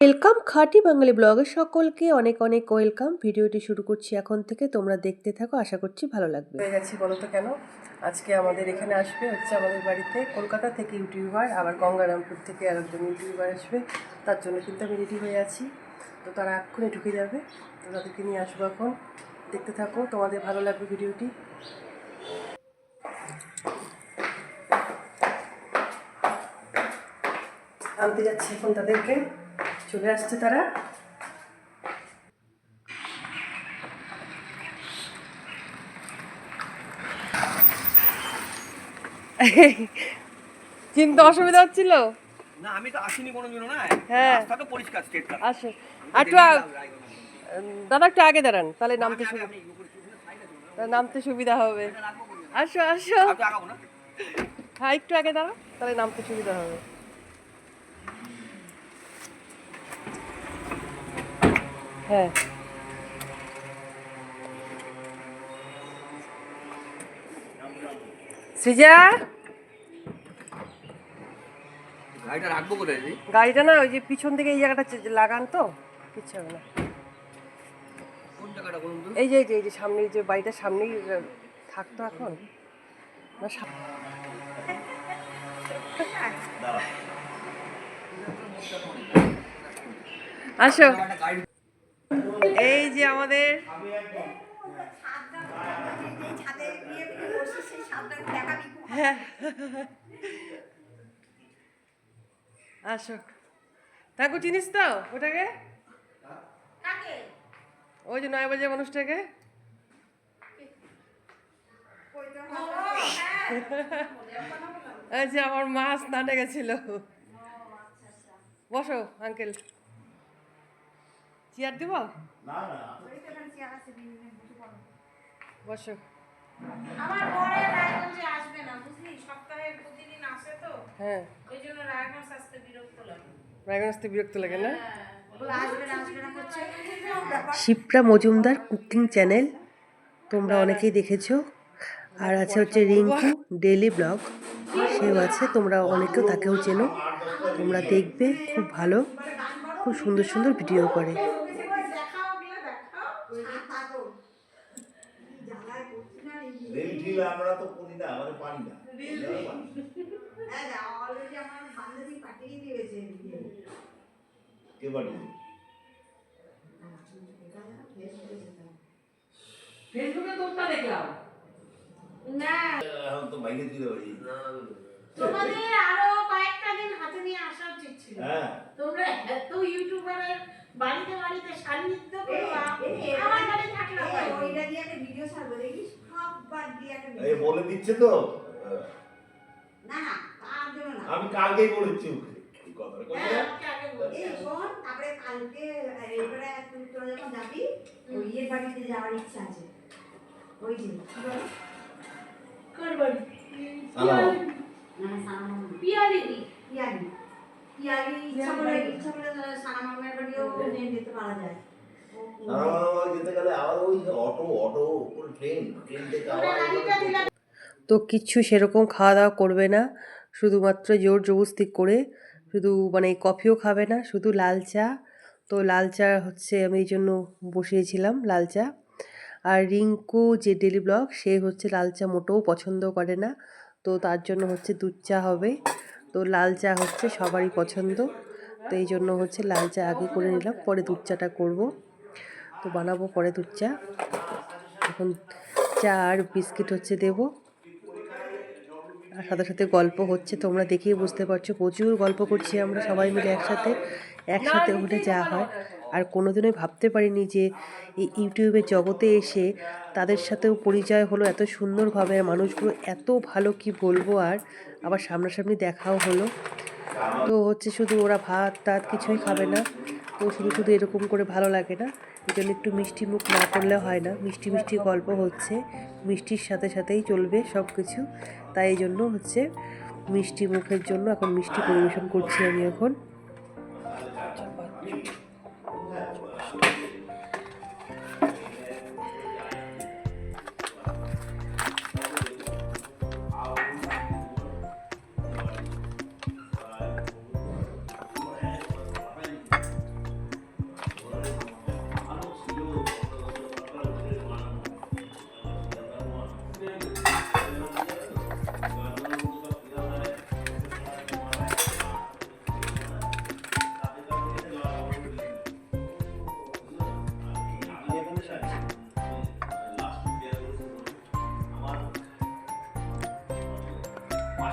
Welcome খাঁটি বাঙালি ব্লগের সকলকে অনেক অনেক ওয়েলকাম। ভিডিওটি শুরু করছি এখন থেকে, তোমরা দেখতে থাকো, আশা করছি ভালো লাগবে। হয়ে গেছি, বলো তো কেন? আজকে আমাদের এখানে আসবে হচ্ছে আমাদের বাড়িতে কলকাতা থেকে ইউটিউবার, আবার গঙ্গারামপুর থেকে আরেকজন ইউটিউবার আসবে। তার জন্য কিন্তু আমি রেডি হয়ে আছি। তো তারা এক্ষুনি ঢুকে যাবে। তো তাদেরকে নিয়ে আসব এখন। দেখতে থাকো, তোমাদের ভালো লাগবে ভিডিওটি। আনতে যাচ্ছি এখন তাদেরকে। চলে আসছে তারা। চিনতে অসুবিধা হচ্ছিল? না আমি তো আসিনি কোনো না। হ্যাঁ। রাস্তা তো পরিষ্কার স্টেট আসে। একটু দাদা একটু আগে দাঁড়ান তাহলে নামতে সুবিধা নামতে সুবিধা হবে। আসো আসো। না? হ্যাঁ একটু আগে দাঁড়াও তাহলে নামতে সুবিধা হবে। হ্যাঁ। সৃজা? গাড়িটা রাখব কোথায় গাড়িটা না ওই যে পিছন থেকে এই জায়গাটা লাগান তো কিচ্ছু হবে না। এই যে এই যে সামনে যে বাড়িটার সামনেই থাকতো এখন। না আসো। এই যে আমাদের হ্যাঁ। আসো। তাকে চিনিস তো ওটাকে? ওই যে নয় বাজে মানুষটাকে? এই যে আমার মা স্নানে গেছিল। বসো, আঙ্কেল। চেয়ার দিব? বসো। আমার পরে রায়গঞ্জে আসবে না বুঝলি? সপ্তাহে প্রতিদিন আসে তো। হ্যাঁ। ওই জন্য রায়গঞ্জ আসতে বিরক্ত লাগে। রায়গঞ্জ আসতে বিরক্ত লাগে না? বলে। আসবে না আসবে না করছে। শিপ্রা মজুমদার কুকিং চ্যানেল তোমরা অনেকেই দেখেছ। আর আছে হচ্ছে রিঙ্কু ডেলি ব্লগ। সেও আছে তোমরা অনেকেও তাকেও চেনো। তোমরা দেখবে খুব ভালো খুব সুন্দর সুন্দর ভিডিও করে। রেল আমরা তো করি না আমরা পারি না। কে পারি না। এখন তো বাইরে দিতে পারি তোমাদের আরও কয়েকটা দিন হাতে নিয়ে আসা উচিত ছিল। হ্যাঁ। তোমরা এত ইউটিউবারের বাড়িতে বাড়িতে সান্নিধ্য করো আমার বাড়ি থাকলে হয় এই বলে দিচ্ছে তো আমি কালকেই বলেছি ওকে এই কথাটা হ্যাঁ, না? বলতে হবে। তারপরে কালকে এবারে তুই তোরা যখন যাবি ওই ইয়ের বাড়িতে যাওয়ার ইচ্ছা আছে ওই যে কি বলে? কার বাড়ি? সালাম। না সানা পিয়ালিদি। পিয়ালি পিয়ালি ইচ্ছা করে ইচ্ছা করে সানা মামের বাড়িও নিয়ে যেতে পারা যায় তো কিচ্ছু সেরকম খাওয়া দাওয়া করবে না, শুধুমাত্র জোর জবস্তি করে, শুধু মানে কফিও খাবে না, শুধু লাল চা। তো লাল চা হচ্ছে আমি এই জন্য বসিয়েছিলাম লাল চা। আর রিঙ্কু যে ডেলি ব্লগ, সে হচ্ছে লাল চা মোটেও পছন্দ করে না। তো তার জন্য হচ্ছে দুধ চা হবে। তো লাল চা হচ্ছে সবারই পছন্দ। তো এই জন্য হচ্ছে লাল চা আগে করে নিলাম, পরে দুধ চাটা করব। তো বানাবো পরে দুধ চা। এখন চা আর বিস্কিট হচ্ছে দেবো। আর সাথে সাথে গল্প হচ্ছে, তোমরা দেখেই বুঝতে পারছ। প্রচুর গল্প করছি আমরা সবাই মিলে একসাথে। একসাথে উঠে যা হয়। আর কোনোদিনই ভাবতে পারিনি যে এই ইউটিউবের জগতে এসে তাদের সাথেও পরিচয় হলো, এত সুন্দরভাবে মানুষগুলো এত ভালো কি বলব আর। আবার সামনাসামনি দেখাও হলো। তো হচ্ছে শুধু ওরা ভাত টাত কিছুই খাবে না। তো শুধু শুধু এরকম করে ভালো লাগে না। এই জন্য একটু মিষ্টি মুখ না করলে হয় না। মিষ্টি মিষ্টি গল্প হচ্ছে। মিষ্টির সাথে সাথেই চলবে সব কিছু তাই জন্য হচ্ছে মিষ্টি মুখের জন্য এখন মিষ্টি পরিবেশন করছি আমি এখন।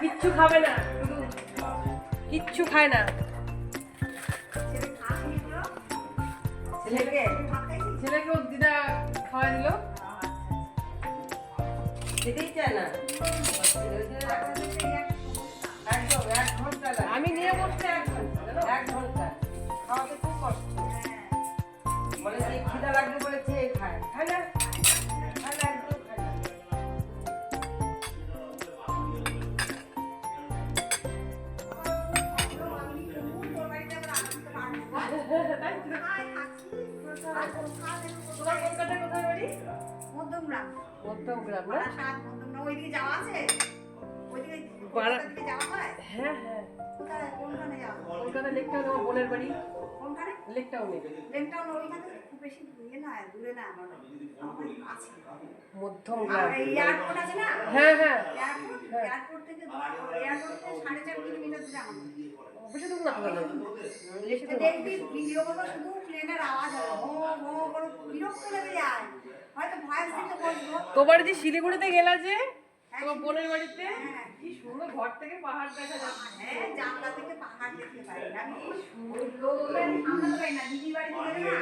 কিচ্ছু খাবে না কিচ্ছু খায় না। ছেলেকে ছেলেকে ওর দিদা খাওয়া দিল। খেতেই চায় না। আমি নিয়ে বসতে এক ঘণ্টা। এক ঘণ্টা। মধ্যমগ্রাম মধ্যমগ্রাম না? বারাসাত মধ্যমগ্রাম ওইদিকে যাওয়া আছে? ওইদিকে বারা- যাওয়া হয়? হ্যাঁ হ্যাঁ। কোথায়? কোনখানে যাওয়া কলকাতা লেক টাউন আমার বোনের বাড়ি। কোনখানে? লেক টাউনে লেনটাউন ওইখানে? খুব বেশি না দূরে না আমার আমার আছে। মধ্যমগ্রাম এয়ারপোর্ট আছে না? হ্যাঁ হ্যাঁ। এয়ারপোর্ট এয়ারপোর্ট থেকে এয়ারপোর্ট থেকে সাড়ে চার কিলোমিটার দূরে আমার না। দেখবি ভিডিও শুধু প্লেনের আওয়াজ করে বিরক্ত লেগে যায়। তোমার যে শিলিগুড়িতে গেলা যে তোমার হ্যাঁ, বোনের বাড়িতে? হ্যাঁ। কি সুন্দর ঘর থেকে পাহাড় দেখা যাচ্ছে। হ্যাঁ জানলা থেকে পাহাড় দেখতে পাই। আমি দিদি বাড়িতে গেলে না।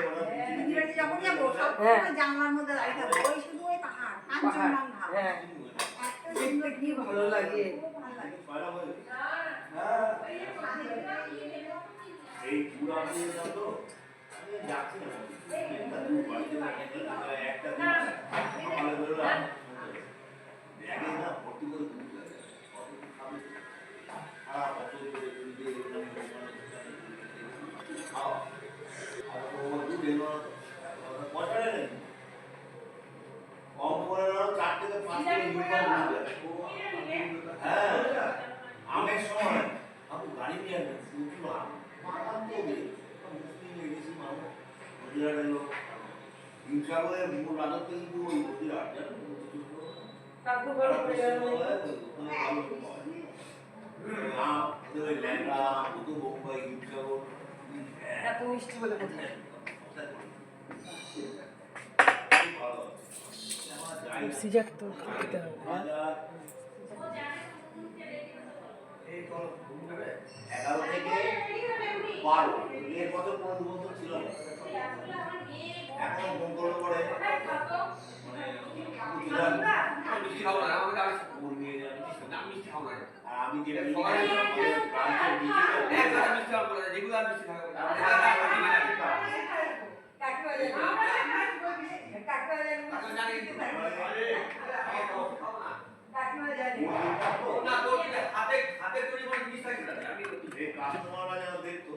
দিদি বাড়িতে যখন যাব সব হ্যাঁ। জানলার মধ্যে দাঁড়িয়ে থাকব। ওই শুধু ওই পাহাড় কাঞ্চনজঙ্ঘা। হ্যাঁ। এত সুন্দর কি ভালো লাগে। খুব ভালো লাগে। এই পুরা দিয়ে দাও তো। একটা গুজরাটের লোক হিমসাগরের মূল রাজত্ব কিন্তু ওই গেল মিষ্টি বলে কোথায় সিজার তো খেতে এগারো থেকে বারো এর কোনো দু বছর। এখন ফোন করে করে মানে আমি খাব না আর মিষ্টি হাতে হাতে তৈরি কোনো জিনিস থাকে আমি কাস্টমাররা যেন দেখতো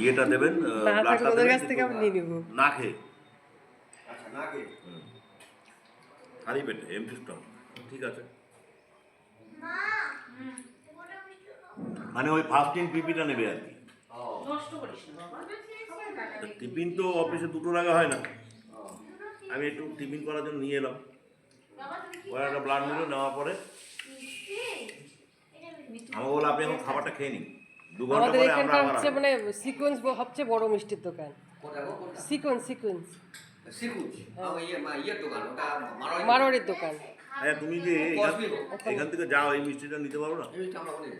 ইয়েটা দেবেন ওদের কাছ থেকে আমি নিয়ে নিবো। না খেয়ে। আচ্ছা খালি পেটে ঠিক আছে। মানে ওই ফাস্টিং পিপিটা নেবে আর কি। নষ্ট করিস না বাবা। তা টিফিন তো অফিসে দুটো আগে হয় না। আমি একটু টিফিন করার জন্য নিয়ে এলাম। ওরা একটা ব্লাড নিল নেওয়ার পরে আমাকে বলল আপনি এখন খাবারটা খেয়ে নিন। দু ঘণ্টা আমাদের পরে আমরা আবার হচ্ছে আসব। মানে সিকোয়েন্স সবচেয়ে বড় মিষ্টির দোকান। গো সিকোয়েন্স সিকোয়েন্স আমার ইয়ে মা ইয়ের দোকান ওটা মারোয়ারি মারোয়ারির দোকান। হ্যাঁ তুমি যে এখান- থেকে যাও এই মিষ্টিটা নিতে পারো না? এই আমরা অনেক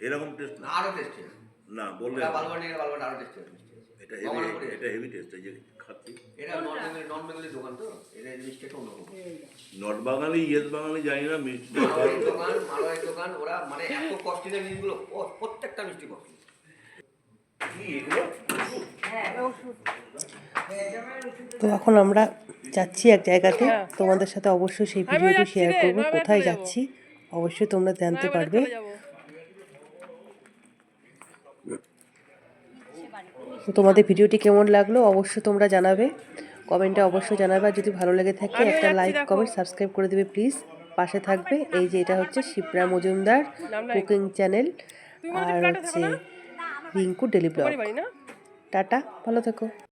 এরকম টেস্ট না। আরও টেস্টি না বললে ওটা বালবানি এর বালবানি আরও টেস্টি এটা হেভি এটা হেভি টেস্ট এই যে খাচ্ছি এটা নন বেঙ্গলি নন বেঙ্গলি দোকান তো এটা মিষ্টি একটু অন্যরকম। নর্থ বাঙালি ইয়েস বাঙালি জানি না মিষ্টিটা দোকান। মারোয়ারির দোকান ওরা মানে এত কস্টিং এর জিনিসগুলো প্রত্যেকটা মিষ্টি কস্টিং তো এখন আমরা যাচ্ছি এক জায়গাতে। তোমাদের সাথে অবশ্যই সেই ভিডিওটি শেয়ার করব কোথায় যাচ্ছি অবশ্যই তোমরা জানতে পারবে। তোমাদের ভিডিওটি কেমন লাগল অবশ্যই তোমরা জানাবে। কমেন্টে অবশ্যই জানাবে। আর যদি ভালো লেগে থাকে একটা লাইক কমেন্ট সাবস্ক্রাইব করে দেবে প্লিজ পাশে থাকবে এই যে এটা হচ্ছে শিপ্রা মজুমদার কুকিং চ্যানেল আর হচ্ছে রিঙ্কু ডেলি ব্লগ টাটা ভালো থেকো।